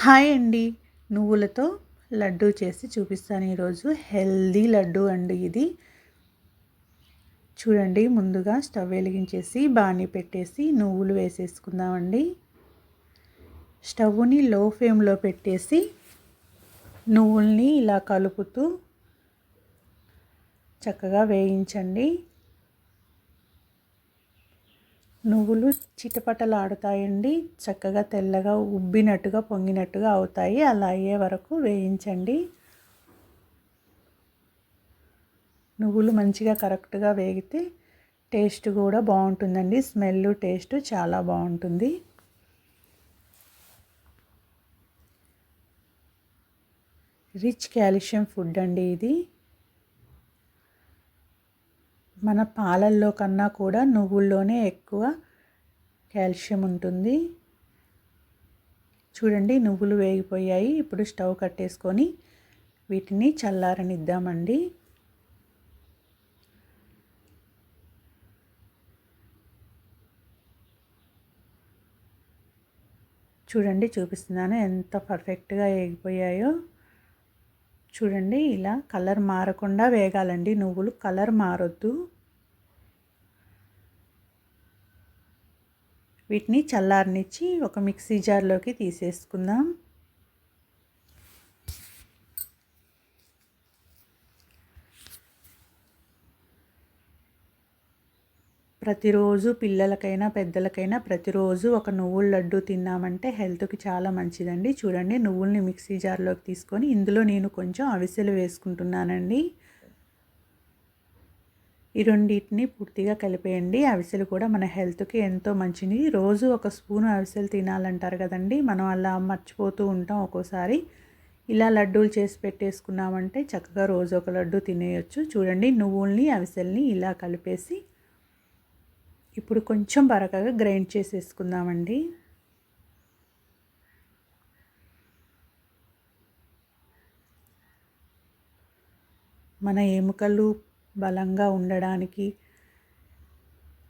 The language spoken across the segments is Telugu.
హాయ్ అండి. నువ్వులతో లడ్డు చేసి చూపిస్తాను ఈరోజు. హెల్దీ లడ్డు అండి ఇది. చూడండి ముందుగా స్టవ్ వెలిగించేసి బాణీ పెట్టేసి నువ్వులు వేసేసుకుందామండి. స్టవ్ని లో ఫ్లేమ్లో పెట్టేసి నువ్వుల్ని ఇలా కలుపుతూ చక్కగా వేయించండి. నువ్వులు చిటపటలాడుతాయండి. చక్కగా తెల్లగా ఉబ్బినట్టుగా పొంగినట్టుగా అవుతాయి. అలా అయ్యే వరకు వేయించండి. నువ్వులు మంచిగా కరెక్ట్గా వేగితే టేస్ట్ కూడా బాగుంటుందండి. స్మెల్ టేస్ట్ చాలా బాగుంటుంది. రిచ్ కాల్షియం ఫుడ్ అండి ఇది. మన పాలల్లో కన్నా కూడా నువ్వుల్లోనే ఎక్కువ కాల్షియం ఉంటుంది. చూడండి నువ్వులు వేగిపోయాయి. ఇప్పుడు స్టవ్ కట్టేసుకొని వీటిని చల్లారనిద్దామండి. చూడండి చూపిస్తున్నాను ఎంత పర్ఫెక్ట్గా వేగిపోయాయో. చూడండి ఇలా కలర్ మారకుండా వేగాలండి. నువ్వులు కలర్ మారొద్దు. వీటిని చల్లారనిచ్చి ఒక మిక్సీ జార్లోకి తీసేసుకుందాం. ప్రతిరోజు పిల్లలకైనా పెద్దలకైనా ప్రతిరోజు ఒక నువ్వుల లడ్డు తిన్నామంటే హెల్త్కి చాలా మంచిదండి. చూడండి నువ్వుల్ని మిక్సీ జార్లోకి తీసుకొని ఇందులో నేను కొంచెం అవిసెలు వేసుకుంటున్నానండి. ఈ రెండింటిని పూర్తిగా కలిపేయండి. అవిసెలు కూడా మన హెల్త్కి ఎంతో మంచిది. రోజు ఒక స్పూన్ అవిసెలు తినాలంటారు కదండి. మనం అలా మర్చిపోతూ ఉంటాం ఒక్కోసారి. ఇలా లడ్డూలు చేసి పెట్టేసుకున్నామంటే చక్కగా రోజు ఒక లడ్డు తినేయచ్చు. చూడండి నువ్వుల్ని అవిసెల్ని ఇలా కలిపేసి ఇప్పుడు కొంచెం బరకగా గ్రైండ్ చేసేసుకుందామండి. మన ఎముకలు బలంగా ఉండడానికి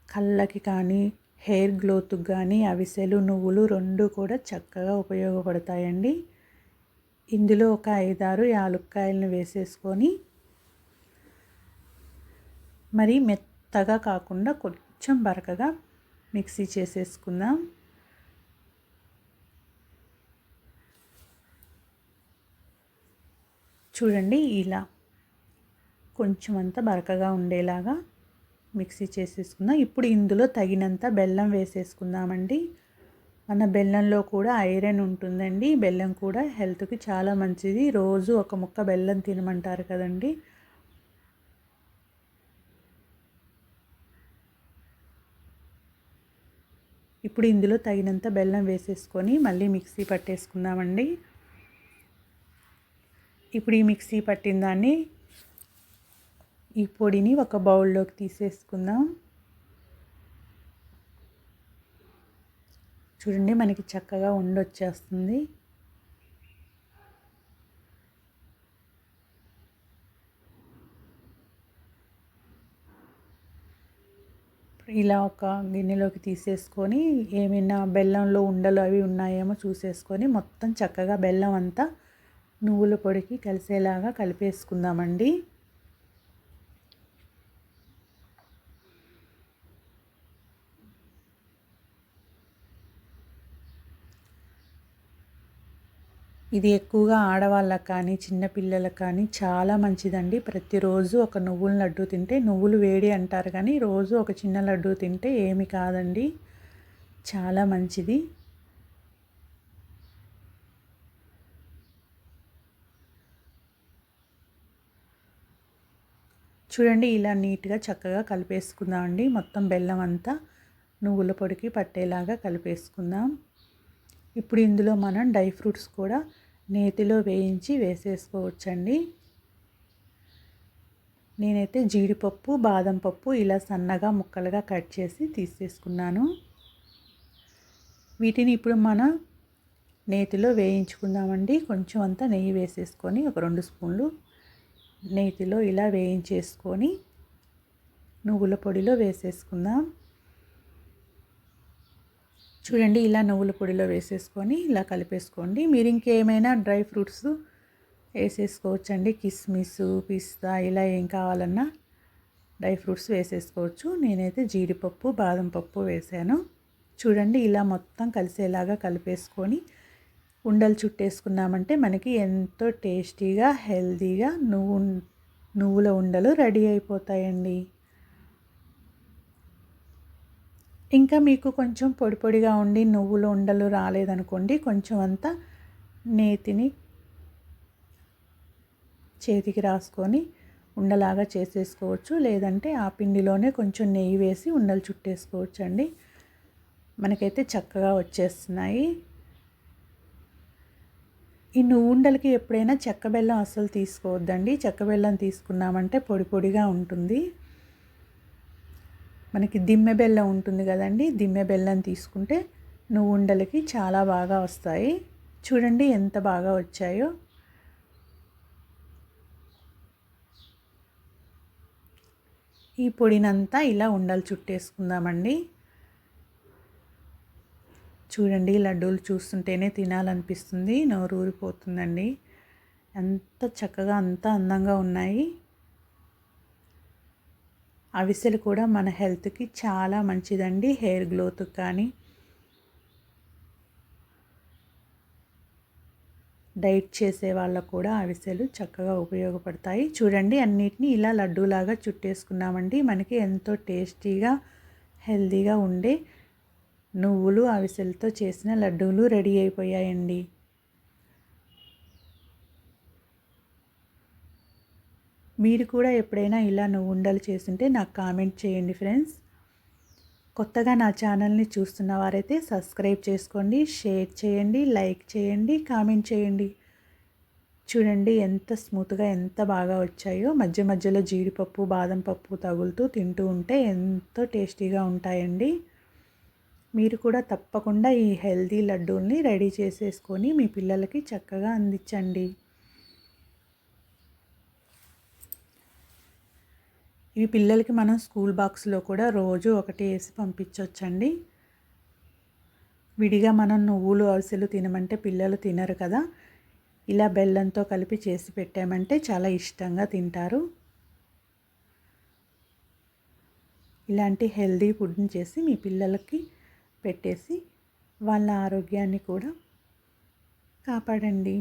కళ్ళకి కానీ హెయిర్ గ్లోత్కి కానీ అవిసెలు నువ్వులు రెండు కూడా చక్కగా ఉపయోగపడతాయండి. ఇందులో ఒక ఐదారు యాలుక్కాయలను వేసేసుకొని మరి మెత్తగా కాకుండా కొంచెం బరకగా మిక్సీ చేసేసుకుందాం. చూడండి ఇలా కొంచెం అంత బరకగా ఉండేలాగా మిక్సీ చేసేసుకుందాం. ఇప్పుడు ఇందులో తగినంత బెల్లం వేసేసుకుందామండి. మన బెల్లంలో కూడా ఐరన్ ఉంటుందండి. బెల్లం కూడా హెల్త్కి చాలా మంచిది. రోజు ఒక ముక్క బెల్లం తినమంటారు కదండి. ఇప్పుడు ఇందులో తగినంత బెల్లం వేసేసుకొని మళ్ళీ మిక్సీ పట్టేసుకుందామండి. ఇప్పుడు ఈ మిక్సీ పట్టిన దాన్ని ఈ పొడిని ఒక బౌల్లోకి తీసేసుకుందాం. చూడండి మనకి చక్కగా ఉండొచ్చేస్తుంది. ఇలా ఒక గిన్నెలోకి తీసేసుకొని ఏమైనా బెల్లంలో ఉండలు అవి ఉన్నాయేమో చూసేసుకొని మొత్తం చక్కగా బెల్లం అంతా నువ్వుల పొడికి కలిసేలాగా కలిపేసుకుందామండి. ఇది ఎక్కువగా ఆడవాళ్ళకు కానీ చిన్నపిల్లలకు కానీ చాలా మంచిదండి. ప్రతిరోజు ఒక నువ్వుల లడ్డు తింటే నువ్వులు వేడి అంటారు కానీ రోజు ఒక చిన్న లడ్డు తింటే ఏమి కాదండి. చాలా మంచిది. చూడండి ఇలా నీట్గా చక్కగా కలిపేసుకుందామండి మొత్తం బెల్లం అంతా నువ్వుల పొడికి పట్టేలాగా కలిపేసుకుందాం. ఇప్పుడు ఇందులో మనం డ్రై ఫ్రూట్స్ కూడా నేతిలో వేయించి వేసేసుకోవచ్చండి. నేనైతే జీడిపప్పు బాదం పప్పు ఇలా సన్నగా ముక్కలుగా కట్ చేసి తీసేసుకున్నాను. వీటిని ఇప్పుడు మన నేతిలో వేయించుకుందామండి. కొంచెం అంతా నెయ్యి వేసేసుకొని ఒక రెండు స్పూన్లు నేతిలో ఇలా వేయించేసుకొని నువ్వుల పొడిలో వేసేసుకుందాం. చూడండి ఇలా నువ్వుల పొడిలో వేసేసుకొని ఇలా కలిపేసుకోండి. మీరు ఇంకేమైనా డ్రై ఫ్రూట్స్ వేసేసుకోవచ్చండి. కిస్మిస్ పిస్తా ఇలా ఏం కావాలన్నా డ్రై ఫ్రూట్స్ వేసేసుకోవచ్చు. నేనైతే జీడిపప్పు బాదం పప్పు వేసాను. చూడండి ఇలా మొత్తం కలిసేలాగా కలిపేసుకొని ఉండలు చుట్టేసుకున్నామంటే మనకి ఎంతో టేస్టీగా హెల్తీగా నువ్వు నువ్వుల ఉండలు రెడీ అయిపోతాయండి. ఇంకా మీకు కొంచెం పొడి పొడిగా ఉండి నువ్వుల ఉండలు రాలేదనుకోండి కొంచెం అంతా నేతిని చేతికి రాసుకొని ఉండలాగా చేసేసుకోవచ్చు. లేదంటే ఆ పిండిలోనే కొంచెం నెయ్యి వేసి ఉండలు చుట్టేసుకోవచ్చు అండి మనకైతే చక్కగా వచ్చేస్తున్నాయి. ఈ నువ్వుండలకి ఎప్పుడైనా చెక్క బెల్లం అస్సలు తీసుకోవద్దండి. చెక్క బెల్లం తీసుకున్నామంటే పొడి పొడిగా ఉంటుంది. మనకి దిమ్మె బెల్లం ఉంటుంది కదండి దిమ్మె బెల్లం తీసుకుంటే నువ్వు ఉండలకి చాలా బాగా వస్తాయి. చూడండి ఎంత బాగా వచ్చాయో. ఈ పొడినంతా ఇలా ఉండలు చుట్టేసుకుందామండి. చూడండి లడ్డూలు చూస్తుంటేనే తినాలనిపిస్తుంది నోరు ఊరిపోతుందండి ఎంత చక్కగా అంత అందంగా ఉన్నాయి. అవిసెలు కూడా మన హెల్త్కి చాలా మంచిదండి హెయిర్ గ్లోత్ కానీ. డైట్ చేసే వాళ్ళకు కూడా అవిసెలు చక్కగా ఉపయోగపడతాయి. చూడండి అన్నిటినీ ఇలా లడ్డూలాగా చుట్టేసుకున్నామండి. మనకి ఎంతో టేస్టీగా హెల్తీగా ఉండే నువ్వులు అవిసెలతో చేసిన లడ్డూలు రెడీ అయిపోయాయండి. మీరు కూడా ఎప్పుడైనా ఇలా నువ్వు ఉండలు చేస్తుంటే నాకు కామెంట్ చేయండి ఫ్రెండ్స్. కొత్తగా నా ఛానల్ని చూస్తున్న వారైతే సబ్స్క్రైబ్ చేసుకోండి షేర్ చేయండి లైక్ చేయండి కామెంట్ చేయండి. చూడండి ఎంత స్మూత్గా ఎంత బాగా వచ్చాయో. మధ్య మధ్యలో జీడిపప్పు బాదం పప్పు తగులుతూ తింటూ ఉంటే ఎంతో టేస్టీగా ఉంటాయండి. మీరు కూడా తప్పకుండా ఈ హెల్దీ లడ్డూల్ని రెడీ చేసేసుకొని మీ పిల్లలకి చక్కగా అందించండి. ఇవి పిల్లలకి మనం స్కూల్ బాక్స్లో కూడా రోజు ఒకటి వేసి పంపించవచ్చండి విడిగా మనం నువ్వులు అరిసెలు తినమంటే పిల్లలు తినరు కదా. ఇలా బెల్లంతో కలిపి చేసి పెట్టామంటే చాలా ఇష్టంగా తింటారు. ఇలాంటి హెల్దీ ఫుడ్ని చేసి మీ పిల్లలకి పెట్టేసి వాళ్ళ ఆరోగ్యాన్ని కూడా కాపాడండి.